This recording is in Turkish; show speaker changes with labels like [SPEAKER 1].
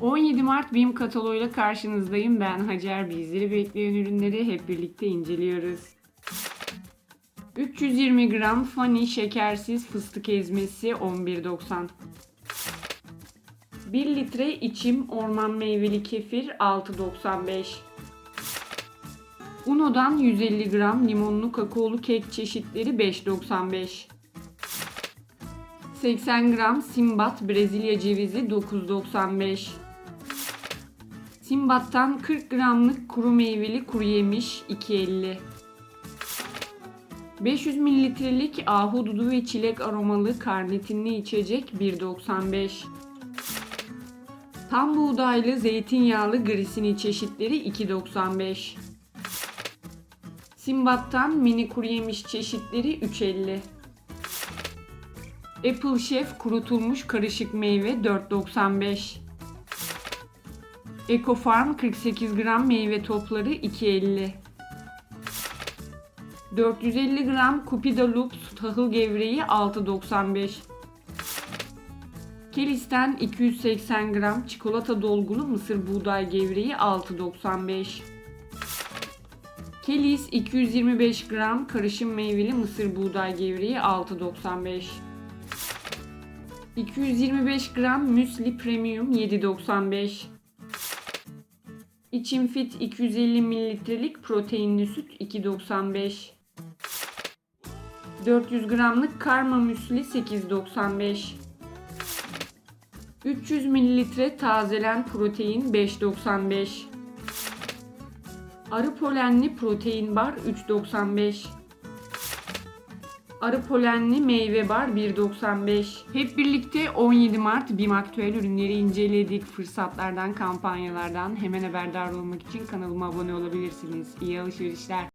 [SPEAKER 1] 17 Mart BİM kataloğuyla karşınızdayım. Ben Hacer. Bizleri bekleyen ürünleri hep birlikte inceliyoruz. 320 gram Fani şekersiz fıstık ezmesi 11.90 1 litre içim orman meyveli kefir 6.95 Uno'dan 150 gram limonlu kakaolu kek çeşitleri 5.95 80 gram Simbat Brezilya cevizi 9.95 Simbat'tan 40 gramlık kuru meyveli kuru yemiş 2.50 500 mililitrelik ahududu ve çilek aromalı karnetinli içecek 1.95 Tam buğdaylı zeytinyağlı grisini çeşitleri 2.95 Simbat'tan mini kuru yemiş çeşitleri 3.50 Apple Chef kurutulmuş karışık meyve 4.95 Eco Farm 48 gram meyve topları 2.50 450 gram Cupida Loops tahıl gevreği 6.95 Kelis'ten 280 gram çikolata dolgulu mısır buğday gevreği 6.95 Kelis 225 gram karışım meyveli mısır buğday gevreği 6.95 225 gram müsli premium 7.95 İçim Fit 250 mililitrelik proteinli süt 2.95 400 gramlık karma müsli 8.95 300 mililitre tazelen protein 5.95 Arı polenli protein bar 3.95 Arı polenli meyve bar 1.95 Hep birlikte 17 Mart BİM aktüel ürünleri inceledik. Fırsatlardan, kampanyalardan hemen haberdar olmak için kanalıma abone olabilirsiniz. İyi alışverişler.